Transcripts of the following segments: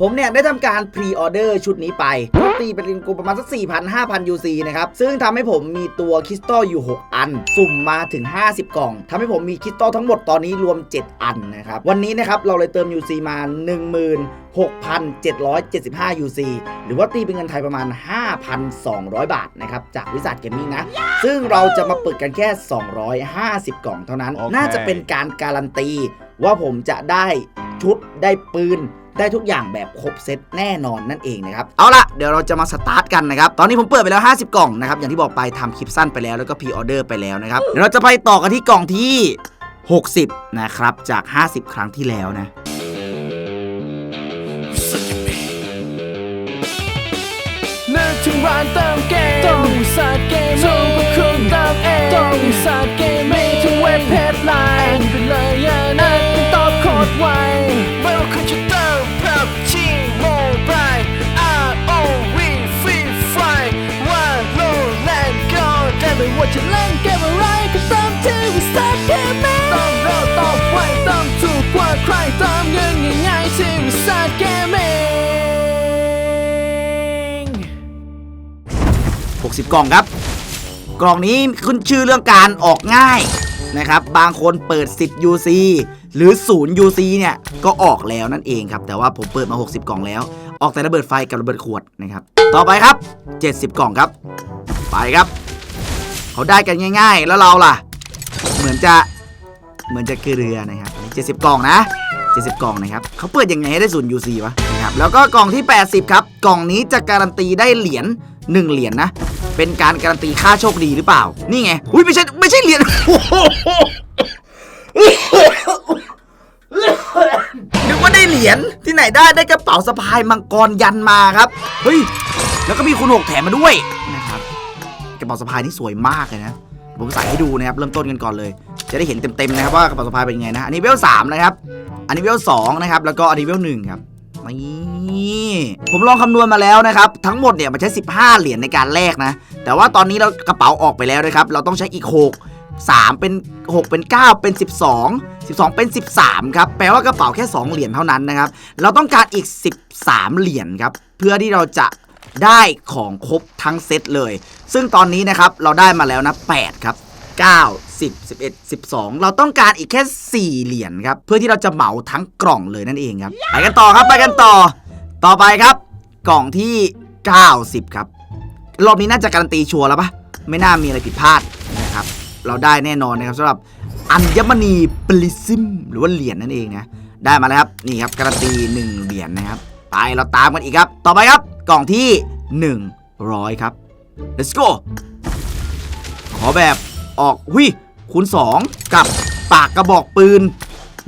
ผมเนี่ยได้ทำการพรีออเดอร์ชุดนี้ไปก็ตีเป็นกูประมาณสัก 4,000 5,000 UC นะครับ ซึ่งทำให้ผมมีตัวคริสตัลอยู่ 6 อัน สุ่มมาถึง 50 กล่องทำให้ผมมีคริสตัลทั้งหมดตอนนี้รวม 7 อันนะครับ วันนี้นะครับ เราเลยเติม UC มา 16,775 UC หรือว่าตีเป็นเงินไทยประมาณ 5,200 บาทนะครับ จากวิสัทเกมมิ่งนะ ซึ่งเราจะมาเปิดกันแค่ 250 กล่องเท่านั้นโอเคน่าจะเป็นการการันตีว่าผมจะได้ชุดได้ปืน ได้ทุกอย่างแบบครบเซตแน่นอนนั่นเองนะครับ เอาละเดี๋ยวเราจะมาสตาร์ทกันนะครับ ตอนนี้ผมเปิดไปแล้ว 50 กล่องนะครับ อย่างที่บอกไปทำคลิปสั้นไปแล้วแล้วก็พรีออเดอร์ไปแล้วนะครับ เดี๋ยวเราจะไปต่อกันที่กล่องที่ 60 นะครับ จาก 50 ครั้งที่แล้วนะนึกถึงร้านเติมเกมต้องสาเกมถูกกว่าคุณเติมเองต้องสาเกมมีทุกเว็บเพจไลน์ไปเลยอย่านัดเป็นตอบโคดไวไม่ว่าคุณจะ 60 กล่องครับ กล่องนี้ขึ้นชื่อเรื่องการออกง่ายนะครับ บางคนเปิด 10 UC หรือ 0 UC เนี่ยก็ออกแล้วนั่นเองครับ แต่ว่าผมเปิดมา 60 กล่องแล้ว ออกแต่ระเบิดไฟกับระเบิดขวดนะครับ ต่อไปครับ 70 กล่องครับ ไปครับ เขาได้กันง่าย ๆ แล้วเราล่ะ เหมือนจะเหมือนจะเกลือนะครับ 70 กล่องนะ 70 กล่องนะครับ เขาเปิดยังไงให้ได้ศูนย์ UC วะนะครับ แล้วก็กล่องที่ 80 ครับ กล่องนี้จะการันตีได้เหรียญ 1 เหรียญนะ เป็นการการันตีค่าโชคดีหรือเปล่า นี่ไง อุ้ยไม่ใช่ไม่ใช่เหรียญนึกว่าได้เหรียญที่ไหนได้ได้กระเป๋าสะพายมังกรยันมาครับ เฮ้ย แล้วก็มีคุณหกแถมมาด้วยนะครับกระเป๋าสะพายนี่สวยมากเลยนะผมใส่ให้ดูนะครับเริ่มต้นกันก่อนเลย จะได้เห็นเต็มๆนะครับว่ากระเป๋าสะพายเป็นยังไงนะอันนี้เวลสามนะครับ อันนี้เวลสองนะครับแล้วก็อันนี้เวลหนึ่งครับ นี่ผมลองคำนวณมาแล้วนะครับ ทั้งหมดเนี่ยมันใช้ 15 เหรียญในการแลกนะ แต่ว่าตอนนี้เรากระเป๋าออกไปแล้วนะครับ เราต้องใช้อีก 6 3 เป็น 6 เป็น 9 เป็น 12 12 เป็น 13 ครับ แปลว่ากระเป๋าแค่ 2 เหรียญเท่านั้นนะครับ เราต้องการอีก 13 เหรียญครับ เพื่อที่เราจะได้ของครบทั้งเซตเลย ซึ่งตอนนี้นะครับเราได้มาแล้วนะ 8 ครับ 9 10 11 12 เราต้องการอีกแค่ 4 เหรียญครับ เพื่อที่เราจะเหมาทั้งกล่องเลยนั่นเองครับ ไปกันต่อครับไปกันต่อ ต่อไปครับ กล่องที่ 90 ครับ รอบนี้น่าจะการันตีชัวร์แล้วปะไม่น่ามีอะไรผิดพลาดนะครับ เราได้แน่นอนนะครับสำหรับอัญมณีปริซิมหรือว่าเหรียญนั่นเองนะได้มาแล้วครับนี่ครับการันตี 1 เหรียญนะครับ ไปเราตามกันอีกครับ ต่อไปครับกล่องที่ 100 ครับ let's go ขอแบบออกหุย คูณ2 กับปากกระบอกปืน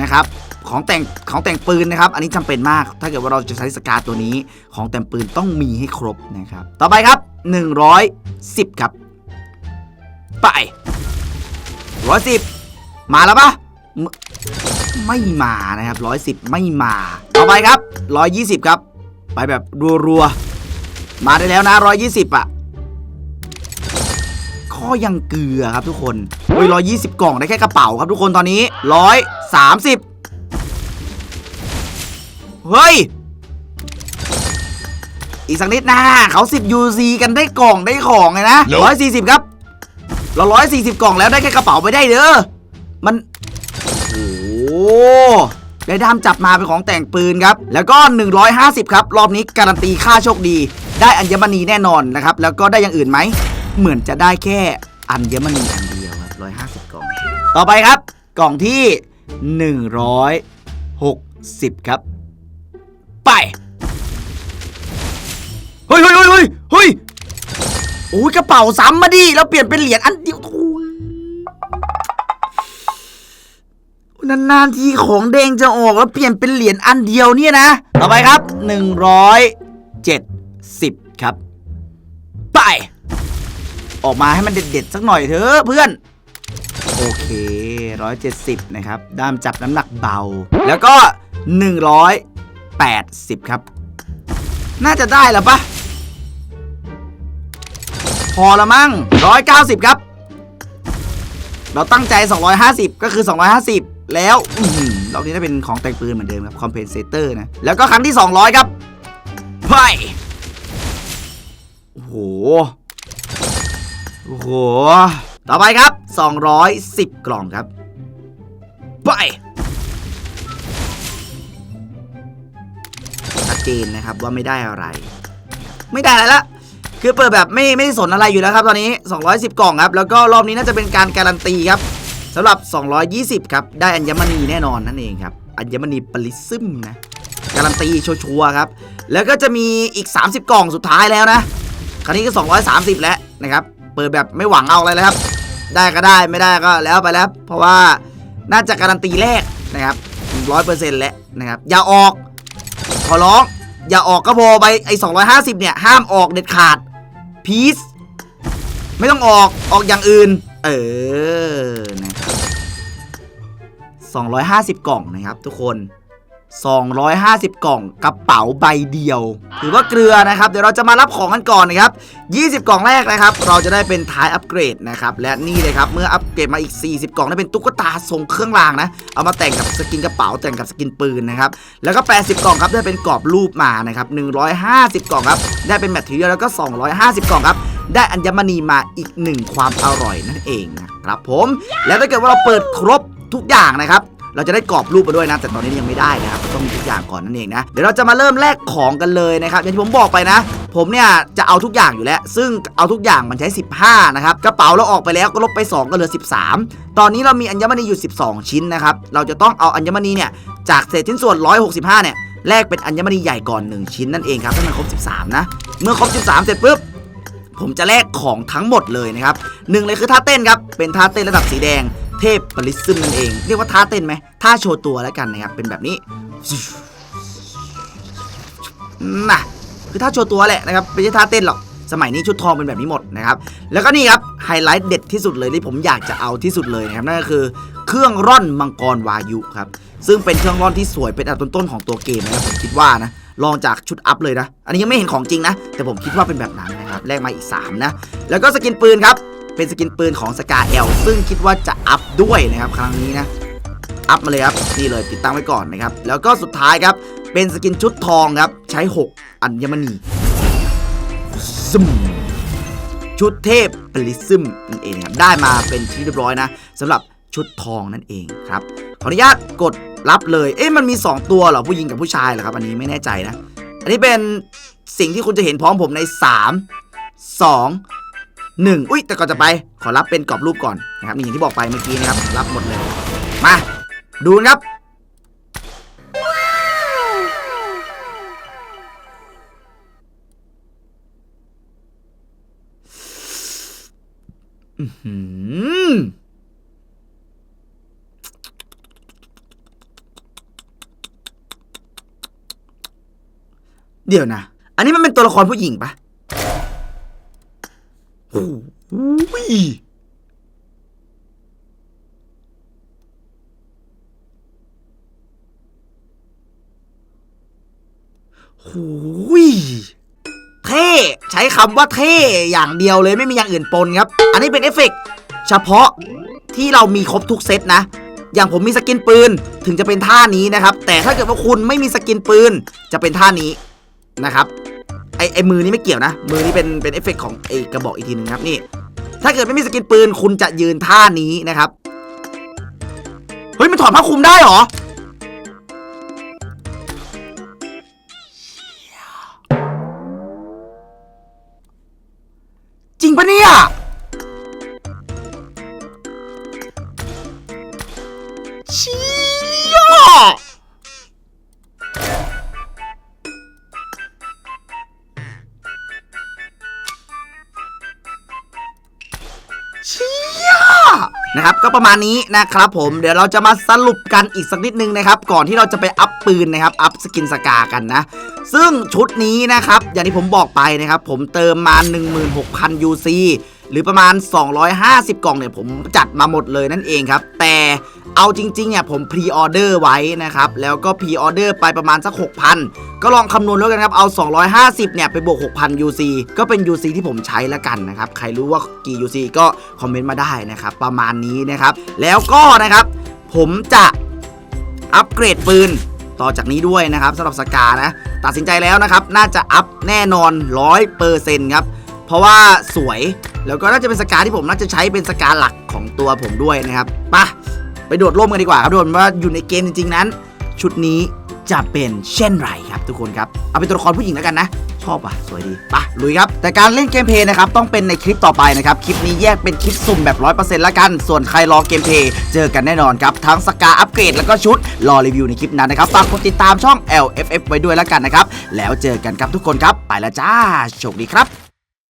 นะครับของแต่งของแต่งปืนนะครับ อันนี้จำเป็นมาก ถ้าเกิดว่าเราจะใช้สกาตัวนี้ ของแต่งปืนต้องมีให้ครบนะครับ ต่อไปครับ 110 ครับ ไป110มาแล้วปะไม่มานะครับ110ไม่มา ต่อไปครับ120ครับ ไปแบบรัวๆ มาได้แล้วนะ120อะข้อ ยังเกลือครับทุกคนโอ้ยร้อยี่สิบกล่องได้แค่กระเป๋าครับทุกคนตอนนี้ร้อยสามสิบเฮ้ย อีกสักนิดนะเขาสิบ UC กันได้กล่องได้ของเลยนะร้อยสี่สิบครับ เราร้อยสี่สิบกล่องแล้วได้แค่กระเป๋าไปได้เด้อมันโอ้โหได้ด้ามจับมาเป็นของแต่งปืนครับ แล้วก็ 150 ครับ รอบนี้การันตีค่าโชคดี ได้อัญมณีแน่นอนนะครับ แล้วก็ได้อย่างอื่นไหม เหมือนจะได้แค่อัญมณีอันเดียวครับ150กล่อง ต่อไปครับ กล่องที่160ครับ ไป เฮ้ยเฮ้ยเฮ้ยเฮ้ยโอ้ยกระเป๋าซ้ำมาดิแล้วเปลี่ยนเป็นเหรียญอันเดียวโอ้ยนานๆทีของแดงจะออกแล้วเปลี่ยนเป็นเหรียญอันเดียวเนี่ยนะ ต่อไปครับ 170 ครับ ไป ออกมาให้มันเด็ดๆสักหน่อยเถอะเพื่อน โอเค 170 นะครับ ด้ามจับน้ำหนักเบา แล้วก็ 180 ครับ น่าจะได้แล้วปะพอละมั้ง190 ครับ เราตั้งใจ 250 ก็คือ 250 แล้วอรอบนี้ได้เป็นของแต่งปืนเหมือนเดิมครับ คอมเพนเซเตอร์นะ แล้วก็ครั้งที่ 200 ครับไปโอ้โห โอ้โห ต่อไปครับ 210 กล่องครับ ไป ชัดเจนนะครับว่าไม่ได้อะไร ไม่ได้อะไรละ คือเปิดแบบไม่ไม่สนอะไรอยู่แล้วครับตอนนี้ 210 กล่องครับ แล้วก็รอบนี้น่าจะเป็นการการันตีครับสำหรับ 220 ครับ ได้อัญมณีแน่นอนนั่นเองครับ อัญมณีปริซึมนะ การันตีชัวร์ครับ แล้วก็จะมีอีก 30 กล่องสุดท้ายแล้วนะ คราวนี้ก็ 230 แล้วนะครับ เปิดแบบไม่หวังเอาอะไรเลยครับ ได้ก็ได้ไม่ได้ก็แล้วไปแล้วเพราะว่าน่าจะการันตีแรกนะครับร้อยเปอร์เซ็นต์แล้วนะครับ อย่าออก ขอร้อง อย่าออกก็พอไปไอ้250เนี่ย ห้ามออกเด็ดขาดพีซไม่ต้องออกออกอย่างอื่น เออนะครับ250 กล่องนะครับทุกคน 250 กล่องกระเป๋าใบเดียว ถือว่าเกลือนะครับ เดี๋ยวเราจะมารับของกันก่อนนะครับ 20 กล่องแรกนะครับ เราจะได้เป็นท้ายอัปเกรดนะครับ และนี่เลยครับ เมื่ออัปเกรดมาอีก 40 กล่องได้เป็นตุ๊กตาทรงเครื่องรางนะ เอามาแต่งกับสกินกระเป๋าแต่งกับสกินปืนนะครับ แล้วก็ 80 กล่องครับได้เป็นกรอบรูปมานะครับ 150 กล่องครับได้เป็นแมทเทียลแล้วก็ 250 กล่องครับได้อัญมณีมาอีกหนึ่งความอร่อยนั่นเองนะครับผม แล้วถ้าเกิดว่าเราเปิดครบทุกอย่างนะครับ เราจะได้กรอบรูปมาด้วยนะ แต่ตอนนี้ยังไม่ได้นะครับต้องมีทุกอย่างก่อนนั่นเองนะเดี๋ยวเราจะมาเริ่มแลกของกันเลยนะครับอย่างที่ผมบอกไปนะ ผมเนี่ยจะเอาทุกอย่างอยู่แล้ว ซึ่งเอาทุกอย่างมันใช้ 15 นะครับกระเป๋าเราออกไปแล้วก็ลบไป 2 ก็เหลือ 13 ตอนนี้เรามีอัญมณีอยู่ 12 ชิ้นนะครับเราจะต้องเอาอัญมณีเนี่ยจากเศษชิ้นส่วน 165 เนี่ยแลกเป็นอัญมณีใหญ่ก่อน 1 ชิ้นนั่นเองครับให้มันครบ 13 นะ เมื่อครบ 13 เสร็จปุ๊บผมจะแลกของทั้งหมดเลยนะครับหนึ่งเลยคือท่าเต้นครับเป็นท่าเต้นระดับสีแดง เทพปริซึมนั่นเอง เรียกว่าท่าเต้นไหมท่าโชว์ตัวแล้วกันนะครับ เป็นแบบนี้น่ะคือท่าโชว์ตัวแหละนะครับไม่ใช่ท่าเต้นหรอกสมัยนี้ชุดทองเป็นแบบนี้หมดนะครับ แล้วก็นี่ครับไฮไลท์เด็ดที่สุดเลยที่ผมอยากจะเอาที่สุดเลยนะครับนั่นก็คือเครื่องร่อนมังกรวายุครับซึ่งเป็นเครื่องร่อนที่สวยเป็นอันดับต้นๆของตัวเกมนะครับผมคิดว่านะลองจากชุดอัพเลยนะ อันนี้ยังไม่เห็นของจริงนะ แต่ผมคิดว่าเป็นแบบนั้นนะครับแลกมาอีก 3 นะ แล้วก็สกินปืนครับ เป็นสกินปืนของสกาเอลซึ่งคิดว่าจะอัพด้วยนะครับครั้งนี้นะ อัพมาเลยครับนี่เลยติดตั้งไว้ก่อนนะครับ แล้วก็สุดท้ายครับ เป็นสกินชุดทองครับ ใช้ 6 อัญมณีซึมชุดเทพปริซึมนั่นเองครับได้มาเป็นที่เรียบร้อยนะสำหรับชุดทองนั่นเองครับขออนุญาตกดรับเลย เอ๊ะมันมี 2 ตัวเหรอผู้หญิงกับผู้ชายเหรอครับอันนี้ไม่แน่ใจนะ อันนี้เป็นสิ่งที่คุณจะเห็นพร้อมผมใน 3 2 1อุ้ยแต่ก่อนจะไปขอรับเป็นกรอบรูปก่อนนะครับนี่อย่างที่บอกไปเมื่อกี้นะครับรับหมดเลย มาดูครับเดี๋ยวนะ อันนี้มันเป็นตัวละครผู้หญิงปะ โอ้โหยโอ้ยเท่ใช้คำว่าเท่อย่างเดียวเลยไม่มีอย่างอื่นปนครับ อันนี้เป็นเอฟเฟกเฉพาะที่เรามีครบทุกเซตนะ อย่างผมมีสกินปืนถึงจะเป็นท่านี้นะครับ แต่ถ้าเกิดว่าคุณไม่มีสกินปืนจะเป็นท่านี้นะครับ ไอไอมือนี้ไม่เกี่ยวนะ มือนี้เป็นเป็นเอฟเฟกต์ของไอกระบอกอีกทีหนึงครับนี่ ถ้าเกิดไม่มีสกินปืนคุณจะยืนท่านี้นะครับ เฮ้ยมันถอดผ้าคลุมได้เหรอ นะครับก็ประมาณนี้นะครับผมเดี๋ยวเราจะมาสรุปกันอีกสักนิดนึงนะครับก่อนที่เราจะไปอัพปืนนะครับอัพสกินสกากันนะ ซึ่งชุดนี้นะครับอย่างที่ผมบอกไปนะครับผมเติมมา 16,000 UC หรือประมาณ 250 กล่องเนี่ยผมจัดมาหมดเลยนั่นเองครับ แต่ เอาจริงๆเนี่ยผมพรีออเดอร์ไว้นะครับ แล้วก็พรีออเดอร์ไปประมาณสัก 6,000 ก็ลองคำนวณแล้วกันครับ เอา 250 เนี่ย ไปบวก 6,000 UC ก็เป็น UC ที่ผมใช้แล้วกันนะครับ ใครรู้ว่ากี่ UC ก็คอมเมนต์มาได้นะครับ ประมาณนี้นะครับ แล้วก็นะครับ ผมจะอัปเกรดปืนต่อจากนี้ด้วยนะครับสำหรับสกานะ ตัดสินใจแล้วนะครับ น่าจะอัพแน่นอน 100%ครับเพราะว่าสวยแล้วก็น่าจะเป็นสกาที่ผมน่าจะใช้เป็นสกาหลักของตัวผมด้วยนะครับปะไป โดดร่มกันดีกว่าครับทุกคนว่าอยู่ในเกมจริงๆนั้น ชุดนี้จะเป็นเช่นไรครับทุกคนครับ เอาเป็นตัวละครผู้หญิงแล้วกันนะ ชอบอะ สวยดีปะลุยครับ แต่การเล่นเกมเพย์นะครับ ต้องเป็นในคลิปต่อไปนะครับ คลิปนี้แยกเป็นคลิปสุ่มแบบ 100%แล้วกัน ส่วนใครรอเกมเพย์เจอกันแน่นอนครับ ทั้งสกาอัปเกรดแล้วก็ชุด รอรีวิวในคลิปนั้นนะครับฝากกดติดตามช่อง LFF ไว้ด้วยแล้วกันนะครับ แล้วเจอกันครับทุกคนครับ ไปล้วจ้าโชคดีครับ